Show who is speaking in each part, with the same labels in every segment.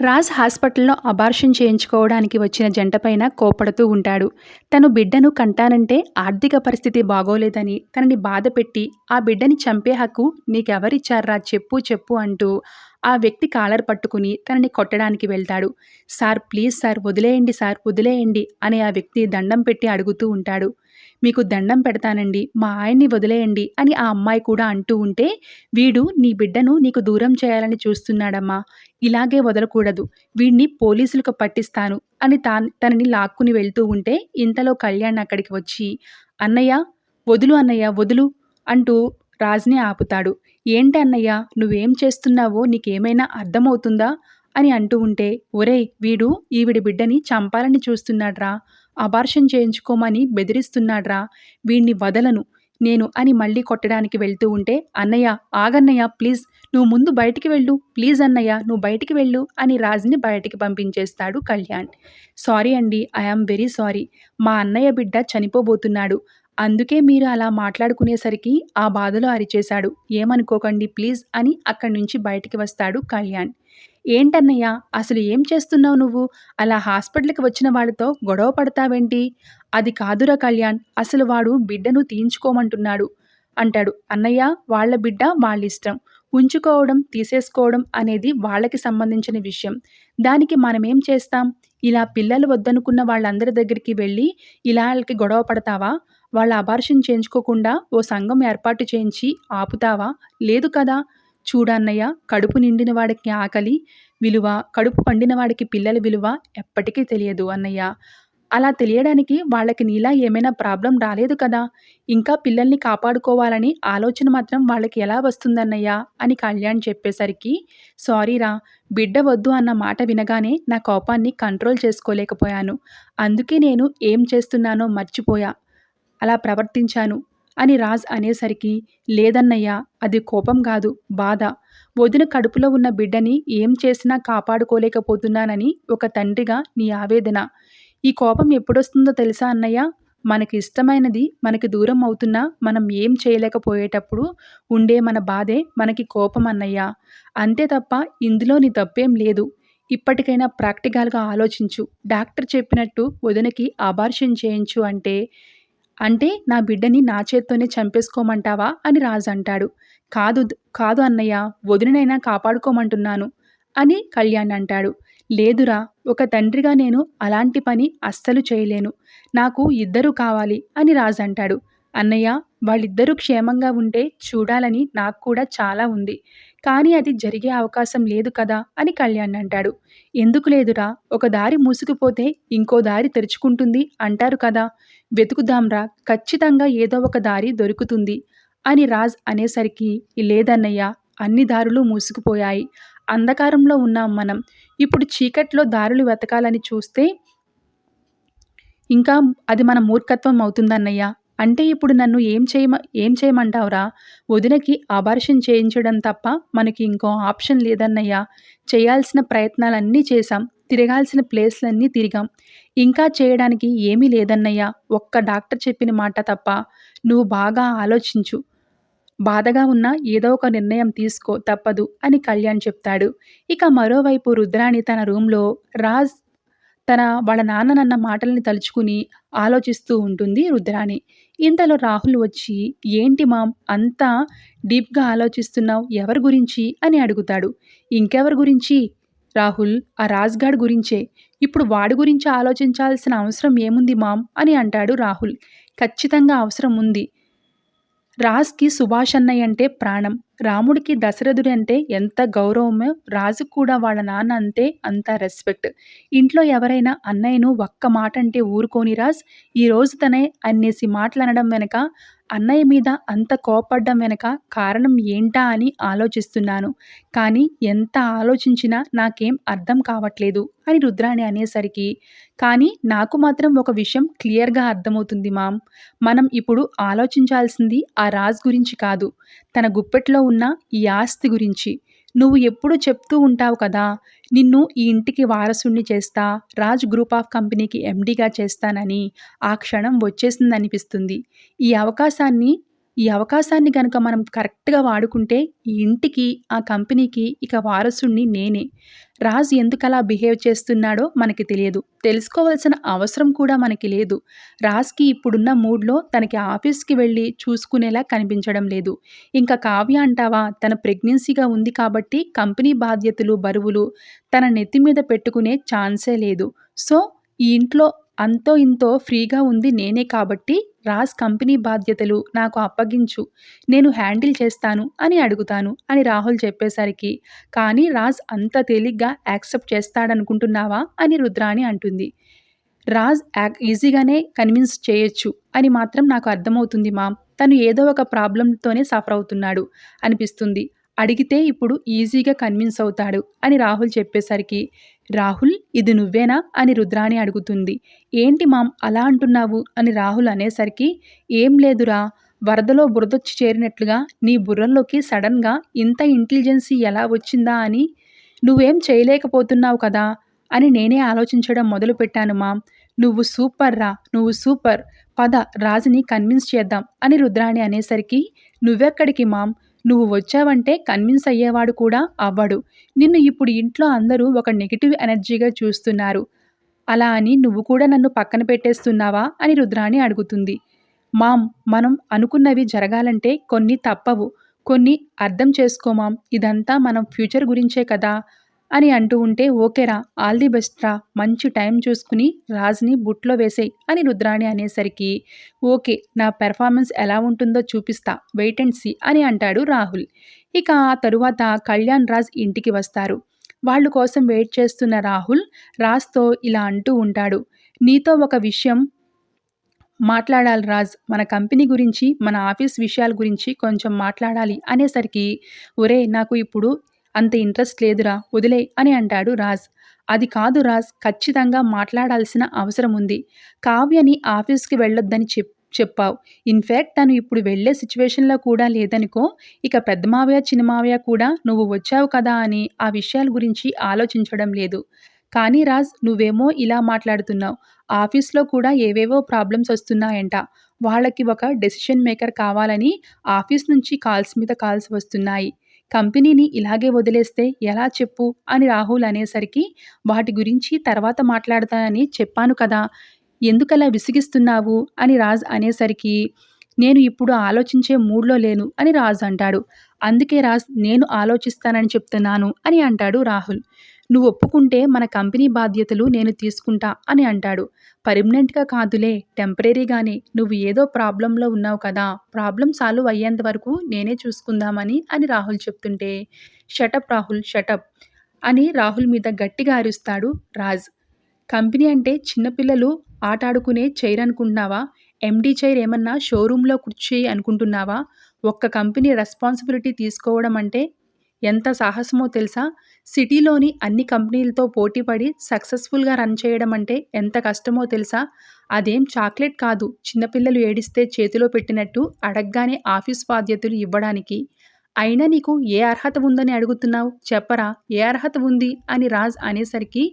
Speaker 1: రాజ్ హాస్పిటల్లో అబార్షన్ చేయించుకోవడానికి వచ్చిన జంటపైన కోపడుతూ ఉంటాడు. తను బిడ్డను కంటానంటే ఆర్థిక పరిస్థితి బాగోలేదని తనని బాధపెట్టి ఆ బిడ్డని చంపే హక్కు నీకెవరిచ్చారా చెప్పు చెప్పు అంటూ ఆ వ్యక్తి కాలర్ పట్టుకుని తనని కొట్టడానికి వెళ్తాడు. సార్ ప్లీజ్ సార్ వదిలేయండి సార్ వదిలేయండి అని ఆ వ్యక్తి దండం పెట్టి అడుగుతూ ఉంటాడు. మీకు దండం పెడతానండి మా ఆయన్ని వదిలేయండి అని ఆ అమ్మాయి కూడా అంటూ ఉంటే వీడు నీ బిడ్డను నీకు దూరం చేయాలని చూస్తున్నాడమ్మా ఇలాగే వదలకూడదు వీడిని పోలీసులకు పట్టిస్తాను అని తా తనని లాక్కుని వెళ్తూ ఉంటే ఇంతలో కళ్యాణ్ అక్కడికి వచ్చి అన్నయ్య వదులు అన్నయ్య వదులు అంటూ రాజ్ని ఆపుతాడు. ఏంటి అన్నయ్య నువ్వేం చేస్తున్నావో నీకేమైనా అర్థమవుతుందా? అని అంటూ ఉంటే ఒరేయ్ వీడు ఈవిడి బిడ్డని చంపాలని చూస్తున్నాడ్రా అబార్షన్ చేయించుకోమని బెదిరిస్తున్నాడ్రా. వీణ్ణి వదలను. నేను అని మళ్ళీ కొట్టడానికి వెళ్తూ ఉంటే అన్నయ్య ఆగన్నయ్య ప్లీజ్ నువ్వు ముందు బయటికి వెళ్ళు. ప్లీజ్ అన్నయ్య నువ్వు బయటికి వెళ్ళు అని రాజ్ని బయటికి పంపించేస్తాడు కళ్యాణ్. సారీ అండి ఐఆమ్ వెరీ సారీ. మా అన్నయ్య బిడ్డ చనిపోబోతున్నాడు. అందుకే మీరు అలా మాట్లాడుకునేసరికి ఆ బాధలో అరిచేశాడు. ఏమనుకోకండి ప్లీజ్ అని అక్కడి నుంచి బయటికి వస్తాడు కళ్యాణ్. ఏంటన్నయ్య అసలు ఏం చేస్తున్నావు నువ్వు? అలా హాస్పిటల్కి వచ్చిన వాడితో గొడవ పడతావేంటి? అది కాదురా కళ్యాణ్ అసలు వాడు బిడ్డను తీయించుకోమంటున్నాడు అంటాడు. అన్నయ్య వాళ్ళ బిడ్డ వాళ్ళ ఇష్టం ఉంచుకోవడం తీసేసుకోవడం అనేది వాళ్ళకి సంబంధించిన విషయం. దానికి మనమేం చేస్తాం? ఇలా పిల్లలు వద్దనుకున్న వాళ్ళందరి దగ్గరికి వెళ్ళి ఇలా వాళ్ళకి గొడవ పడతావా? వాళ్ళ అబార్షన్ చేయించుకోకుండా ఓ సంఘం ఏర్పాటు చేయించి ఆపుతావా? లేదు కదా. చూడన్నయ్య కడుపు నిండిన వాడికి ఆకలి విలువ కడుపు పండిన వాడికి పిల్లల విలువ ఎప్పటికీ తెలియదు అన్నయ్య. అలా తెలియడానికి వాళ్ళకి నీలా ఏమైనా ప్రాబ్లం రాలేదు కదా. ఇంకా పిల్లల్ని కాపాడుకోవాలని ఆలోచన మాత్రం వాళ్ళకి ఎలా వస్తుందన్నయ్య అని కళ్యాణ్ చెప్పేసరికి సారీరా బిడ్డ వద్దు అన్న మాట వినగానే నా కోపాన్ని కంట్రోల్ చేసుకోలేకపోయాను. అందుకే నేను ఏం చేస్తున్నానో మర్చిపోయా. అలా ప్రవర్తించాను అని రాజ్ అనేసరికి లేదన్నయ్యా అది కోపం కాదు బాధ. వదిన కడుపులో ఉన్న బిడ్డని ఏం చేసినా కాపాడుకోలేకపోతున్నానని ఒక తండ్రిగా నీ ఆవేదన. ఈ కోపం ఎప్పుడొస్తుందో తెలుసా అన్నయ్య? మనకి ఇష్టమైనది మనకి దూరం అవుతున్నా మనం ఏం చేయలేకపోయేటప్పుడు ఉండే మన బాధే మనకి కోపం అన్నయ్య. అంతే తప్ప ఇందులో నీ తప్పేం లేదు. ఇప్పటికైనా ప్రాక్టికల్గా ఆలోచించు. డాక్టర్ చెప్పినట్టు వదినకి అబార్షన్ చేయించు అంటే అంటే నా బిడ్డని నా చేత్తోనే చంపేసుకోమంటావా అని రాజు అంటాడు. కాదు కాదు అన్నయ్య వదిలినైనా కాపాడుకోమంటున్నాను అని కళ్యాణ్ అంటాడు. లేదురా ఒక తండ్రిగా నేను అలాంటి పని అస్సలు చేయలేను. నాకు ఇద్దరు కావాలి అని రాజు అంటాడు. అన్నయ్య వాళ్ళిద్దరూ క్షేమంగా ఉంటే చూడాలని నాకు కూడా చాలా ఉంది. కానీ అది జరిగే అవకాశం లేదు కదా అని కళ్యాణ్ అంటాడు. ఎందుకు లేదురా? ఒక దారి మూసుకుపోతే ఇంకో దారి తెరుచుకుంటుంది అంటారు కదా. వెతుకుదాంరా ఖచ్చితంగా ఏదో ఒక దారి దొరుకుతుంది అని రాజ్ అనేసరికి లేదన్నయ్య అన్ని దారులు మూసుకుపోయాయి. అంధకారంలో ఉన్నాం మనం. ఇప్పుడు చీకట్లో దారులు వెతకాలని చూస్తే ఇంకా అది మన మూర్ఖత్వం అవుతుందన్నయ్య. అంటే ఇప్పుడు నన్ను ఏం చేయమ ఏం చేయమంటావురా? వదినకి అబార్షన్ చేయించడం తప్ప మనకి ఇంకో ఆప్షన్ లేదన్నయ్యా. చేయాల్సిన ప్రయత్నాలన్నీ చేశాం. తిరగాల్సిన ప్లేస్లన్నీ తిరిగాం. ఇంకా చేయడానికి ఏమీ లేదన్నయ్యా. ఒక్క డాక్టర్ చెప్పిన మాట తప్ప. నువ్వు బాగా ఆలోచించు. బాధగా ఉన్న ఏదో ఒక నిర్ణయం తీసుకో తప్పదు అని కళ్యాణ్ చెప్తాడు. ఇక మరోవైపు రుద్రాణి తన రూమ్లో రాజ్ తన వాళ్ళ నాన్ననన్న మాటల్ని తలుచుకుని ఆలోచిస్తూ ఉంటుంది రుద్రాణి. ఇంతలో రాహుల్ వచ్చి ఏంటి మామ్ అంతా డీప్గా ఆలోచిస్తున్నావు? ఎవరి గురించి? అని అడుగుతాడు. ఇంకెవరి గురించి? రాహుల్ ఆ రాజ్గాడ్ గురించే. ఇప్పుడు వాడి గురించి ఆలోచించాల్సిన అవసరం ఏముంది మామ్? అని అంటాడు రాహుల్. ఖచ్చితంగా అవసరం ఉంది. రాజ్కి సుభాష్ అన్నయ్య అంటే ప్రాణం. రాముడికి దశరథుడు అంటే ఎంత గౌరవమో రాజు కూడా వాళ్ళ నాన్న అంతే అంత రెస్పెక్ట్ ఇంట్లో ఎవరైనా అన్నయ్యను ఒక్క మాట అంటే ఊరుకోని రాజ్ ఈరోజు తనే అన్నేసి మాటలు అనడం వెనక అన్నయ్య మీద అంత కోపడ్డం వెనక కారణం ఏంటా అని ఆలోచిస్తున్నాను. కానీ ఎంత ఆలోచించినా నాకేం అర్థం కావట్లేదు అని రుద్రాణి అనేసరికి కానీ నాకు మాత్రం ఒక విషయం క్లియర్గా అర్థమవుతుంది మామ్. మనం ఇప్పుడు ఆలోచించాల్సింది ఆ రాజ్ గురించి కాదు. తన గుప్పెట్లో ఉన్న ఈ ఆస్తి గురించి. నువ్వు ఎప్పుడు చెప్తూ ఉంటావు కదా నిన్ను ఈ ఇంటికి వారసుణ్ణి చేస్తా రాజ్ గ్రూప్ ఆఫ్ కంపెనీకి ఎండీగా చేస్తానని ఆ క్షణం వచ్చేసిందనిపిస్తుంది. ఈ అవకాశాన్ని ఈ అవకాశాన్ని కనుక మనం కరెక్ట్‌గా వాడుకుంటే ఈ ఇంటికి, ఆ కంపెనీకి ఇక వారసుణ్ణి నేనే. రాజ్ ఎందుకలా బిహేవ్ చేస్తున్నాడో మనకి తెలియదు. తెలుసుకోవాల్సిన అవసరం కూడా మనకి లేదు. రాజ్‌కి ఇప్పుడున్న మూడ్‌లో తనకి ఆఫీస్‌కి వెళ్ళి చూసుకునేలా కనిపించడం లేదు. ఇంకా కావ్య అంటావా తన ప్రెగ్నెన్సీగా ఉంది కాబట్టి కంపెనీ బాధ్యతలు, బరువులు తన నెత్తి మీద పెట్టుకునే ఛాన్సే లేదు. సో, ఈ ఇంట్లో అంతో ఇంతో ఫ్రీగా ఉంది నేనే కాబట్టి రాజ్ కంపెనీ బాధ్యతలు నాకు అప్పగించు. నేను హ్యాండిల్ చేస్తాను అని అడుగుతాను అని రాహుల్ చెప్పేసరికి, కానీ రాజ్ అంత తేలిగ్గా యాక్సెప్ట్ చేస్తాడనుకుంటున్నావా అని రుద్రాణి అంటుంది. రాజ్ యాక్ ఈజీగానే కన్విన్స్ చేయొచ్చు అని మాత్రం నాకు అర్థమవుతుంది మామ్. తను ఏదో ఒక ప్రాబ్లంతోనే సఫర్ అవుతున్నాడు అనిపిస్తుంది. అడిగితే ఇప్పుడు ఈజీగా కన్విన్స్ అవుతాడు అని రాహుల్ చెప్పేసరికి, రాహుల్ ఇది నువ్వేనా అని రుద్రాణి అడుగుతుంది. ఏంటి మామ్ అలా అంటున్నావు అని రాహుల్ అనేసరికి, ఏం లేదురా వరదలో బురదొచ్చి చేరినట్లుగా నీ బుర్రలోకి సడన్‌గా ఇంత ఇంటెలిజెన్సీ ఎలా వచ్చిందా అని నువ్వేం చేయలేకపోతున్నావు కదా అని నేనే ఆలోచించడం మొదలుపెట్టాను మామ్. నువ్వు సూపర్ రా నువ్వు సూపర్. పద రాజుని కన్విన్స్ చేద్దాం అని రుద్రాణి అనేసరికి, నువ్వెక్కడికి మామ్ నువ్వు వచ్చావంటే కన్విన్స్ అయ్యేవాడు కూడా అవ్వడు. నిన్ను ఇప్పుడు ఇంట్లో అందరూ ఒక నెగిటివ్ ఎనర్జీగా చూస్తున్నారు. అలా అని నువ్వు కూడా నన్ను పక్కన పెట్టేస్తున్నావా అని రుద్రాణి అడుగుతుంది. మామ్ మనం అనుకున్నవి జరగాలంటే కొన్ని తప్పవు. కొన్ని అర్థం చేసుకో మామ్. ఇదంతా మనం ఫ్యూచర్ గురించే కదా అని అంటూ ఉంటే ఓకేరా ఆల్ ది బెస్ట్ రా మంచి టైం చూసుకుని రాజ్‌ని బుట్లో వేసేయి అని రుద్రాణి అనేసరికి, ఓకే నా పెర్ఫార్మెన్స్ ఎలా ఉంటుందో చూపిస్తా వెయిట్ అండ్ సీ అని అంటాడు రాహుల్. ఇక ఆ తరువాత కళ్యాణ్, రాజ్ ఇంటికి వస్తారు. వాళ్ళ కోసం వెయిట్ చేస్తున్న రాహుల్ రాజ్‌తో ఇలా అంటూ ఉంటాడు. నీతో ఒక విషయం మాట్లాడాలి రాజ్. మన కంపెనీ గురించి, మన ఆఫీస్ విషయాల గురించి కొంచెం మాట్లాడాలి అనేసరికి, ఒరేయ్ నాకు ఇప్పుడు అంత ఇంట్రెస్ట్ లేదురా వదిలేయ్ అని అంటాడు రాజ్. అది కాదు రాజ్ ఖచ్చితంగా మాట్లాడాల్సిన అవసరం ఉంది. కావ్యని ఆఫీస్‌కి వెళ్ళొద్దని చెప్ చెప్పావు. ఇన్ఫ్యాక్ట్ తను ఇప్పుడు వెళ్ళే సిచ్యువేషన్లో కూడా లేదనుకో. ఇక పెద్ద మావయ్య, చిన్న మావయ్య కూడా నువ్వు వచ్చావు కదా అని ఆ విషయాల గురించి ఆలోచించడం లేదు. కానీ రాజ్ నువ్వేమో ఇలా మాట్లాడుతున్నావు. ఆఫీస్‌లో కూడా ఏవేవో ప్రాబ్లమ్స్ వస్తున్నాయంట. వాళ్ళకి ఒక డెసిషన్ మేకర్ కావాలని ఆఫీస్ నుంచి కాల్స్ మీద కాల్స్ వస్తున్నాయి. కంపెనీని ఇలాగే వదిలేస్తే ఎలా చెప్పు అని రాహుల్ అనేసరికి, వాటి గురించి తర్వాత మాట్లాడతానని చెప్పాను కదా! ఎందుకలా విసిగిస్తున్నావు అని రాజ్ అనేసరికి, నేను ఇప్పుడు ఆలోచించే మూడ్‌లో లేను అని రాజ్ అంటాడు. అందుకే రాజ్ నేను ఆలోచిస్తానని చెప్తున్నాను అని అంటాడు రాహుల్. నువ్వు ఒప్పుకుంటే మన కంపెనీ బాధ్యతలు నేను తీసుకుంటా అని అంటాడు. పర్మనెంట్‌గా కాదులే టెంపరీగానే నువ్వు ఏదో ప్రాబ్లంలో ఉన్నావు కదా! ప్రాబ్లం సాల్వ్ అయ్యేంత వరకు నేనే చూసుకుందామని అని రాహుల్ చెప్తుంటే, షటప్ రాహుల్ షటప్ అని రాహుల్ మీద గట్టిగా అరుస్తాడు రాజ్. కంపెనీ అంటే చిన్నపిల్లలు ఆట ఆటాడుకునే చైర్ అనుకుంటున్నావా? ఎండీ చైర్ ఏమన్నా షోరూంలో కుర్చీ అనుకుంటున్నావా? ఒక్క కంపెనీ రెస్పాన్సిబిలిటీ తీసుకోవడం అంటే ఎంత సాహసమో తెలుసా? సిటీలోని అన్ని కంపెనీలతో పోటీపడి సక్సెస్‌ఫుల్‌గా రన్ చేయడం అంటే ఎంత కష్టమో తెలుసా? అదేం చాక్లెట్ కాదు చిన్నపిల్లలు ఏడిస్తే చేతిలో పెట్టినట్టు అడగ్గానే ఆఫీస్ బాధ్యతలు ఇవ్వడానికి. అయినా నీకు ఏ అర్హత ఉందని అడుగుతున్నావు? చెప్పరా ఏ అర్హత ఉంది అని రాజ్ అనేసరికి,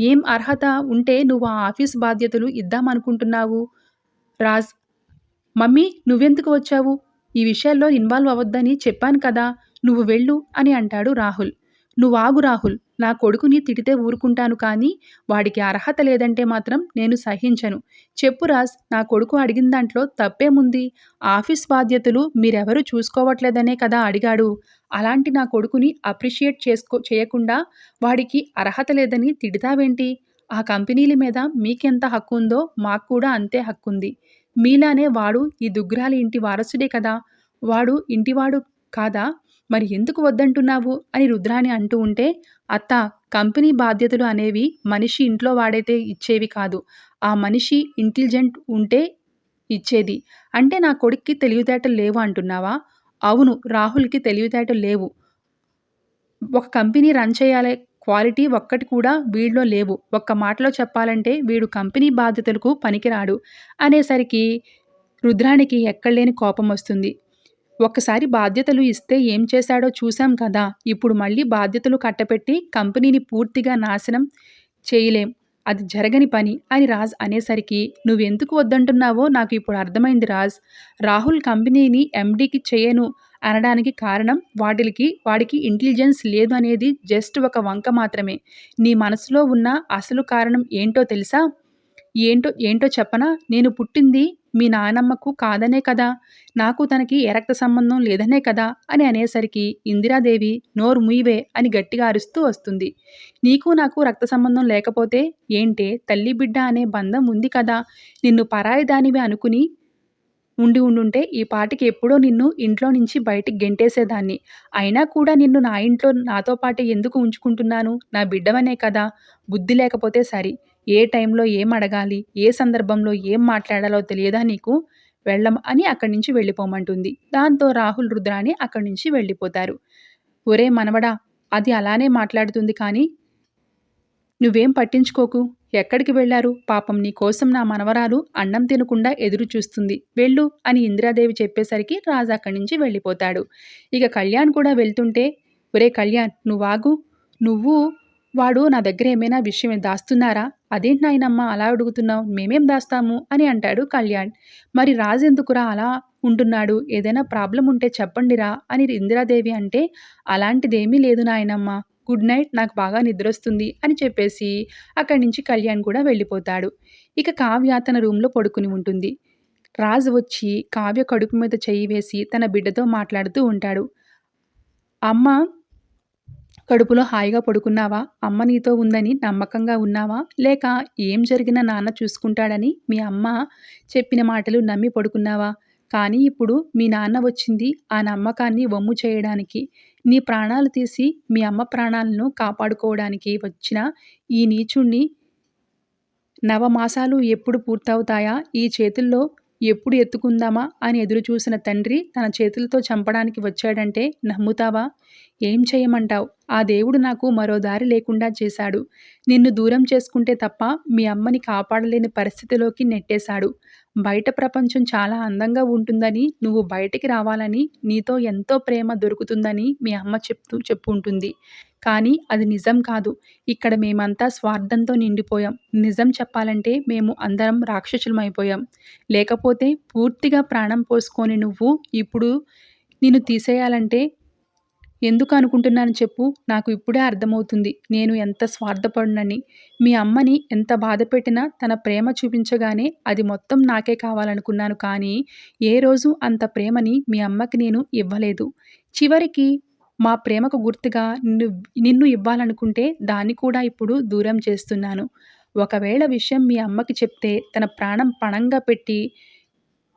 Speaker 1: ఏం అర్హత ఉంటే నువ్వు ఆ ఆఫీస్ బాధ్యతలు ఇద్దామనుకుంటున్నావు? రాజ్ మమ్మీ నువ్వెందుకు వచ్చావు? ఈ విషయాల్లో ఇన్వాల్వ్ అవ్వద్దని చెప్పాను కదా! నువ్వు వెళ్ళు అని అంటాడు రాహుల్. నువ్వాగు రాహుల్. నా కొడుకుని తిడితే ఊరుకుంటాను కానీ, వాడికి అర్హత లేదంటే మాత్రం నేను సహించను. చెప్పు రాజ్ నా కొడుకు అడిగిన దాంట్లో తప్పేముంది? ఆఫీస్ బాధ్యతలు మీరెవరూ చూసుకోవట్లేదనే కదా అడిగాడు. అలాంటి నా కొడుకుని అప్రిషియేట్ చేసుకో చేయకుండా వాడికి అర్హత లేదని తిడతావేంటి? ఆ కంపెనీల మీద మీకెంత హక్కు ఉందో మాకు కూడా అంతే హక్కుంది. మీలానే వాడు ఈ దుగ్రాలి ఇంటి వారసుడే కదా! వాడు ఇంటివాడు కాదా? మరి ఎందుకు వద్దంటున్నావు? అని రుద్రాణి అంటూ ఉంటే, అత్త కంపెనీ బాధ్యతలు అనేవి మనిషి ఇంట్లో వాడైతే ఇచ్చేవి కాదు. ఆ మనిషి ఇంటెలిజెంట్ ఉంటే ఇచ్చేది. అంటే నా కొడుక్కి తెలివితేటలు లేవు అంటున్నావా? అవును రాహుల్‌కి తెలివితేటలు లేవు. ఒక కంపెనీ రన్ చేయాలే క్వాలిటీ ఒక్కటి కూడా వీడిలో లేవు. ఒక్క మాటలో చెప్పాలంటే వీడు కంపెనీ బాధ్యతలకు పనికిరాడు అనేసరికి రుద్రానికి ఎక్కడలేని కోపం వస్తుంది. ఒక్కసారి బాధ్యతలు ఇస్తే ఏం చేశాడో చూశాం కదా! ఇప్పుడు మళ్ళీ బాధ్యతలు కట్టపెట్టి కంపెనీని పూర్తిగా నాశనం చేయలేం. అది జరగని పని అని రాజ్ అనేసరికి నువ్వెందుకు వద్దంటున్నావో నాకు ఇప్పుడు అర్థమైంది రాజ్ రాహుల్ కంపెనీని ఎండీకి చేయను అనడానికి కారణం వాటికి వాడికి ఇంటెలిజెన్స్ లేదు అనేది జస్ట్ ఒక వంక మాత్రమే నీ మనసులో ఉన్న అసలు కారణం ఏంటో తెలుసా ఏంటో ఏంటో చెప్పనా? నేను పుట్టింది మీ నానమ్మకు కాదనే కదా. నాకు తనకి ఏ రక్త సంబంధం లేదనే కదా అని అనేసరికి ఇందిరాదేవి నోరు ముయివే అని గట్టిగా అరుస్తూ వస్తుంది. నీకు నాకు రక్త సంబంధం లేకపోతే ఏంటే? తల్లి బిడ్డ అనే బంధం ఉంది కదా. నిన్ను పరాయి దానివి అనుకుని ఉండి ఉండుంటే ఈ పాటికి ఎప్పుడో నిన్ను ఇంట్లో నుంచి బయటికి గెంటేసేదాన్ని. అయినా కూడా నిన్ను నా ఇంట్లో నాతో పాటు ఎందుకు ఉంచుకుంటున్నాను? నా బిడ్డవనే కదా. బుద్ధి లేకపోతే సరి. ఏ టైంలో ఏం అడగాలి? ఏ సందర్భంలో ఏం మాట్లాడాలో తెలియదా నీకు? వెళ్ళం అని అక్కడి నుంచి వెళ్ళిపోమంటుంది. దాంతో రాహుల్ రుద్రాని అక్కడి నుంచి వెళ్ళిపోతారు. ఒరే మనవడా అది అలానే మాట్లాడుతుంది కానీ నువ్వేం పట్టించుకోకు? ఎక్కడికి వెళ్ళారు పాపం నీ కోసం నా మనవరాలు అన్నం తినకుండా ఎదురు చూస్తుంది. వెళ్ళు అని ఇందిరాదేవి చెప్పేసరికి రాజు అక్కడి నుంచి వెళ్ళిపోతాడు. ఇక కళ్యాణ్ కూడా వెళ్తుంటే ఒరే కళ్యాణ్ నువ్వాగు నువ్వు వాడు నా దగ్గర ఏమైనా విషయం దాస్తున్నారా? అదేంటి నాయనమ్మ అలా అడుగుతున్నావు? మేమేం దాస్తాము? అని అంటాడు కళ్యాణ్. మరి రాజు ఎందుకురా అలా ఉంటున్నాడు? ఏదైనా ప్రాబ్లం ఉంటే చెప్పండిరా అని ఇందిరాదేవి అంటే అలాంటిదేమీ లేదు నాయనమ్మ. గుడ్ నైట్ నాకు బాగా నిద్రొస్తుంది అని చెప్పేసి అక్కడి నుంచి కళ్యాణ్ కూడా వెళ్ళిపోతాడు. ఇక కావ్య తన రూమ్లో పడుకుని ఉంటుంది. రాజు వచ్చి కావ్య కడుపు మీద చెయ్యి వేసి తన బిడ్డతో మాట్లాడుతూ ఉంటాడు. అమ్మ కడుపులో హాయిగా పడుకున్నావా? అమ్మ నీతో ఉందని నమ్మకంగా ఉన్నావా? లేక ఏం జరిగినా నాన్న చూసుకుంటాడని మీ అమ్మ చెప్పిన మాటలు నమ్మి పడుకున్నావా? కానీ ఇప్పుడు మీ నాన్న వచ్చింది ఆ నమ్మకాన్ని వమ్ము చేయడానికి. నీ ప్రాణాలు తీసి మీ అమ్మ ప్రాణాలను కాపాడుకోవడానికి వచ్చిన ఈ నీచుణ్ణి నవమాసాలు ఎప్పుడు పూర్తవుతాయా? ఈ చేతుల్లో ఎప్పుడు ఎత్తుకుందామా? అని ఎదురుచూసిన తండ్రి తన చేతులతో చంపడానికి వచ్చాడంటే నమ్ముతావా? ఏం చేయమంటావు? ఆ దేవుడు నాకు మరో దారి లేకుండా చేశాడు. నిన్ను దూరం చేసుకుంటే తప్ప మీ అమ్మని కాపాడలేని పరిస్థితిలోకి నెట్టేశాడు. బయట ప్రపంచం చాలా అందంగా ఉంటుందని నువ్వు బయటికి రావాలని నీతో ఎంతో ప్రేమ దొరుకుతుందని మీ అమ్మ చెప్తూ చెప్పుంటుంది. కానీ అది నిజం కాదు. ఇక్కడ మేమంతా స్వార్థంతో నిండిపోయాం. నిజం చెప్పాలంటే మేము అందరం రాక్షసులమైపోయాం. లేకపోతే పూర్తిగా ప్రాణం పోసుకొని నువ్వు ఇప్పుడు నిన్ను తీసేయాలంటే ఎందుకు అనుకుంటున్నాను చెప్పు. నాకు ఇప్పుడే అర్థమవుతుంది. నేను ఎంత స్వార్థపడినని. మీ అమ్మని ఎంత బాధ పెట్టినా తన ప్రేమ చూపించగానే అది మొత్తం నాకే కావాలనుకున్నాను కానీ ఏ రోజు అంత ప్రేమని మీ అమ్మకి నేను ఇవ్వలేదు. చివరికి మా ప్రేమకు గుర్తుగా నిన్ను నిన్ను ఇవ్వాలనుకుంటే దాన్ని కూడా ఇప్పుడు దూరం చేస్తున్నాను. ఒకవేళ విషయం మీ అమ్మకి చెప్తే తన ప్రాణం పణంగా పెట్టి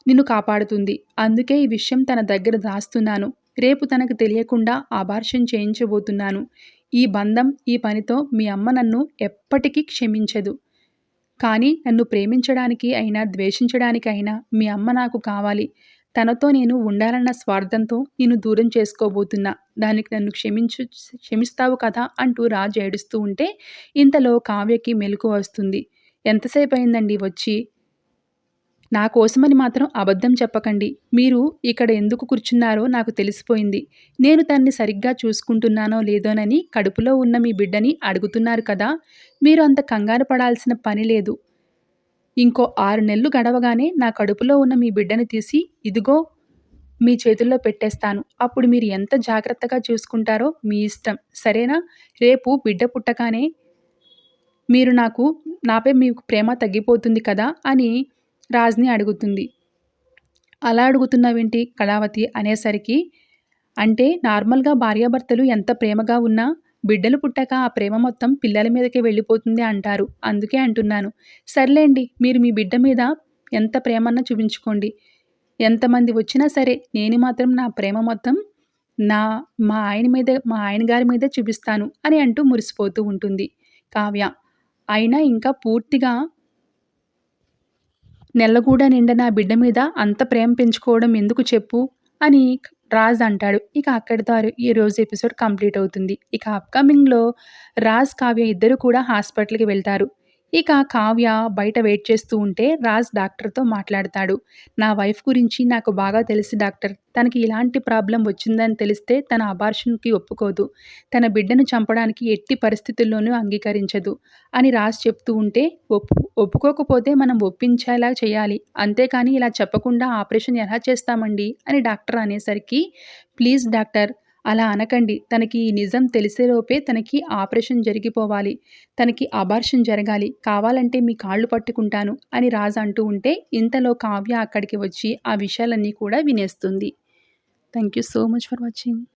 Speaker 1: నిన్ను కాపాడుతుంది. అందుకే ఈ విషయం తన దగ్గర దాస్తున్నాను. రేపు తనకు తెలియకుండా అబార్షన్ చేయించబోతున్నాను. ఈ బంధం ఈ పనితో మీ అమ్మ నన్ను ఎప్పటికీ క్షమించదు. కానీ నన్ను ప్రేమించడానికి అయినా ద్వేషించడానికి అయినా మీ అమ్మ నాకు కావాలి. తనతో నేను ఉండాలన్న స్వార్థంతో నేను దూరం చేసుకోబోతున్నా. దానికి నన్ను క్షమించు క్షమిస్తావు కదా అంటూ రాజు ఏడుస్తూ ఉంటే ఇంతలో కావ్యకి మెలకు వస్తుంది. ఎంతసేపు అయిందండి వచ్చి? నా కోసమని మాత్రం అబద్ధం చెప్పకండి. మీరు ఇక్కడ ఎందుకు కూర్చున్నారో నాకు తెలిసిపోయింది. నేను తన్ని సరిగ్గా చూసుకుంటున్నానో లేదోనని కడుపులో ఉన్న మీ బిడ్డని అడుగుతున్నారు కదా. మీరు అంత కంగారు పడాల్సిన పని లేదు. ఇంకో ఆరు నెలలు గడవగానే నా కడుపులో ఉన్న మీ బిడ్డను తీసి ఇదిగో మీ చేతుల్లో పెట్టేస్తాను. అప్పుడు మీరు ఎంత జాగ్రత్తగా చూసుకుంటారో మీ ఇష్టం. సరేనా? రేపు బిడ్డ పుట్టగానే మీరు నాకు నాపై మీకు ప్రేమ తగ్గిపోతుంది కదా అని రాజ్ని అడుగుతుంది. అలా అడుగుతున్నావేంటి కళావతి? అనేసరికి అంటే నార్మల్గా భార్యాభర్తలు ఎంత ప్రేమగా ఉన్నా బిడ్డలు పుట్టాక ఆ ప్రేమ మొత్తం పిల్లల మీదకే వెళ్ళిపోతుంది అంటారు. అందుకే అంటున్నాను. సర్లేండి మీరు మీ బిడ్డ మీద ఎంత ప్రేమన్నా చూపించుకోండి. ఎంతమంది వచ్చినా సరే నేను మాత్రం నా ప్రేమ మొత్తం నా మా ఆయన మీద మా ఆయన గారి మీద చూపిస్తాను అని అంటూ మురిసిపోతూ ఉంటుంది కావ్య. అయినా ఇంకా పూర్తిగా నెల్లగూడ నిండా నా బిడ్డ మీద అంత ప్రేమ పెంచుకోవడం ఎందుకు చెప్పు? అని రాజ్ అంటాడు. ఇక అక్కడితో ఈ రోజు ఎపిసోడ్ కంప్లీట్ అవుతుంది. ఇక అప్కమింగ్లో రాజ్ కావ్య ఇద్దరు కూడా హాస్పిటల్కి వెళ్తారు. ఇక కావ్య బయట వెయిట్ చేస్తూ ఉంటే రాజ్ డాక్టర్తో మాట్లాడతాడు. నా వైఫ్ గురించి నాకు బాగా తెలుసు డాక్టర్. తనకి ఇలాంటి ప్రాబ్లం వచ్చిందని తెలిస్తే తన అబార్షన్కి ఒప్పుకోదు. తన బిడ్డను చంపడానికి ఎట్టి పరిస్థితుల్లోనూ అంగీకరించదు అని రాజ్ చెప్తూ ఉంటే ఒప్పు ఒప్పుకోకపోతే మనం ఒప్పించేలా చేయాలి. అంతేకాని ఇలా చెప్పకుండా ఆపరేషన్ ఎలా చేస్తామండి? అని డాక్టర్ అనేసరికి ప్లీజ్ డాక్టర్ అలా అనకండి. తనకి ఈ నిజం తెలిసేలోపే తనకి ఆపరేషన్ జరిగిపోవాలి. తనకి అబార్షన్ జరగాలి. కావాలంటే మీ కాళ్ళు పట్టుకుంటాను అని రాజు అంటూ ఉంటే ఇంతలో కావ్య అక్కడికి వచ్చి ఆ విషయాలన్నీ కూడా వినేస్తుంది. Thank you so much for watching.